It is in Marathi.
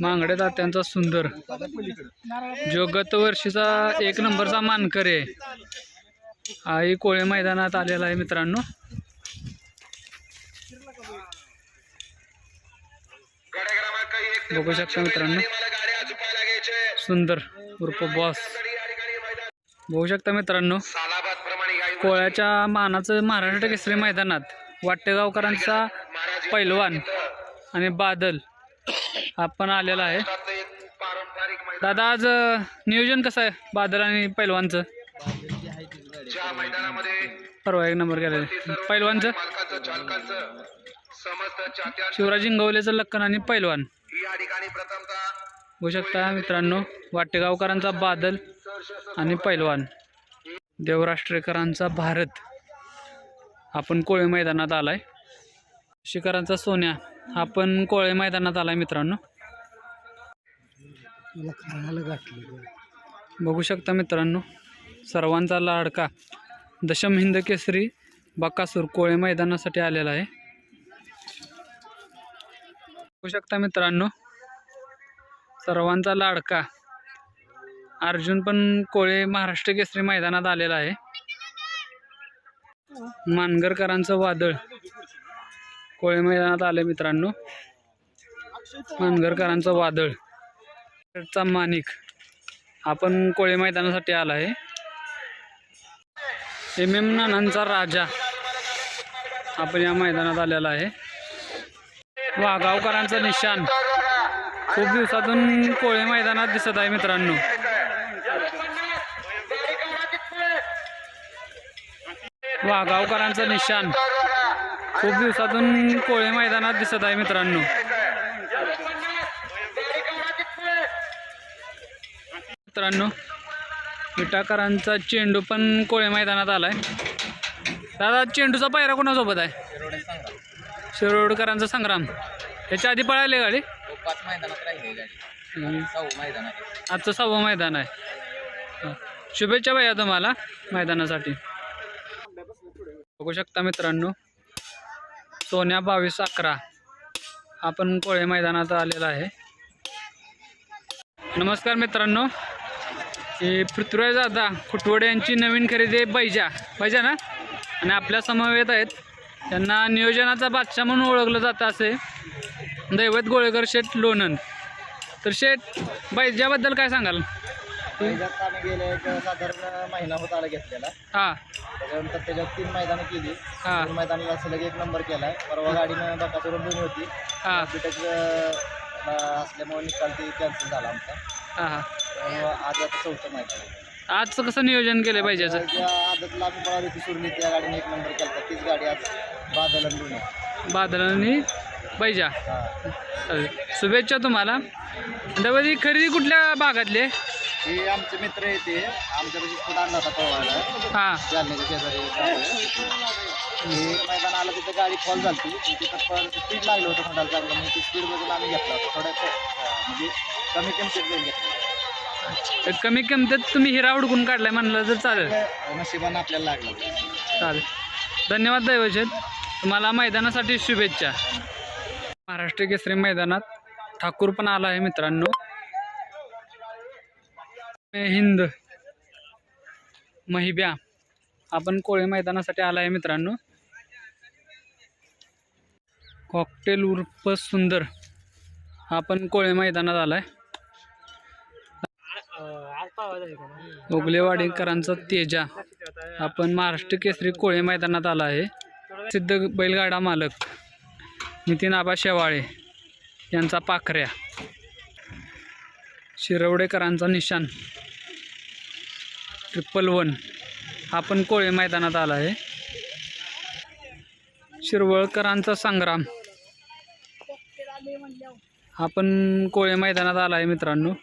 मांगडे तात्यांचा सुंदर. जो गतवर्षीचा एक नंबरचा मानकर आहे. आई कोळे मैदानात आलेला आहे मित्रांनो. बघू शकता मित्रांनो. सुंदर उर्फ बॉस. बघू शकता मित्रांनो कोळ्याच्या मानाचं महाराष्ट्र केसरी मैदानात वाटेगावकरांचा पैलवान आणि बादल आपण आलेला आहे. दादा आज नियोजन कसं आहे? बादल आणि पैलवानचं? परवा एक नंबर गेलेलं पैलवानचं? शिवराज इंगवलेचं लक्कन आणि पैलवान. होऊ शकता मित्रांनो वाटेगावकरांचा बादल आणि पैलवान. देवराष्ट्रेकरांचा भारत. आपण कोळी मैदानात आलाय. शिकारांचा सोन्या. आपण कोळे मैदानात आलाय मित्रांनो. बघू शकता मित्रांनो सर्वांचा लाडका दशम हिंद केसरी बकासूर कोळे मैदानासाठी आलेला आहे. बघू शकता मित्रांनो सर्वांचा लाडका अर्जुन पण कोळे महाराष्ट्र केसरी मैदानात आलेला आहे. मानगरकरांचं वादळ. कोळे मैदानात आले मित्रांनो. मानगरकरांचं वादळ. चा माणिक. आपण कोळे मैदानासाठी आला आहे एम एम नानांचा राजा आपण या मैदानात आलेला आहे. वाघावकरांचं निशान. खूप दिवसातून कोळे मैदानात दिसत आहे मित्रांनो. वाघावकरांचं निशान. खूप दिवसातून कोळे मैदानात दिसत आहे मित्रांनो. मित्रांनो विटाकरांचा चेंडू पण कोळे मैदानात आलाय. दादा चेंडूचा पायरा कोणासोबत आहे? शिरोडकरांचा संग्राम. याच्या आधी पळाले गाडी? आजचं सहावं मैदान आहे. शुभेच्छा भैया तुम्हाला मैदानासाठी. बघू शकता मित्रांनो सोन्या बावीस अकरा. आपण कोळे मैदानात आलेला आहे. नमस्कार मित्रांनो. पृथ्वीराज दादा खुटवडे यांची नवीन खरेदी आहे बैजा. बैजा ना? आणि आपल्या समवेत आहेत. त्यांना नियोजनाचा बादशाह म्हणून ओळखलं जातं असे. दैवत गोळेकर शेठ लोणंद. तर शेठ बैजाबद्दल काय सांगाल? गेले एक महिना होत आला घेतलेला. हां. त्याच्यानंतर त्याच्यात तीन मैदानं केली. हां. तीन मैदानाला सलग एक नंबर केलाय. परवा गाडीनं बकासुरून दोन होती. हां. असल्यामुळे निकाल ते कॅन्सल झाला आमचा. हां हां. त्यामुळं आज आता चौथं मैदान आहे. आजचं कसं नियोजन केलं बैजाचं ज्या आदतला आम्ही पळाली होती सुरली त्या गाडीने एक नंबर केला तीच गाडी आज बादल आणि दोन्ही. बादल आणि बैजा. हा. चालेल. शुभेच्छा तुम्हाला. त्यामध्ये ही खरेदी कुठल्या भागातली? आहे? हे आमचे मित्र येते आणला होता हां. जालन्याच्या शेजारी हे एक मैदान आलं तिथं गाडी फॉल झाली तिथं पण स्पीड लागलं होतं म्हणाल चांगलं मग ती स्पीड बघून आम्ही घेतला होता. थोडं अं, म्हणजे कमी किमतीत घेतलं तर कमी किमतीत तुम्ही हिरा उडकून काढलाय म्हणलं तर चालेल. नशिबानं आपल्याला लागलं चालेल. धन्यवाद दैवचेत तुम्हाला मैदानासाठी शुभेच्छा. महाराष्ट्र केसरी मैदानात ठाकूर पण आला आहे मित्रांनो. हिंद. महिब्या आपण कोळे मैदानासाठी आला आहे मित्रांनो. कॉकटेल उर्फ सुंदर आपण कोळे मैदानात आलाय. ओगलेवाडीकरांचा तेजा आपण महाराष्ट्र केसरी कोळे मैदानात आला आहे. सिद्ध बैलगाडा मालक नितीन आबा शेवाळे यांचा पाखऱ्या. शिरवडेकरांचा निशान ट्रिपल वन. आपण कोळे मैदानात आला आहे. शिरवळकरांचा संग्राम. आपण कोळे मैदानात आला आहे मित्रांनो.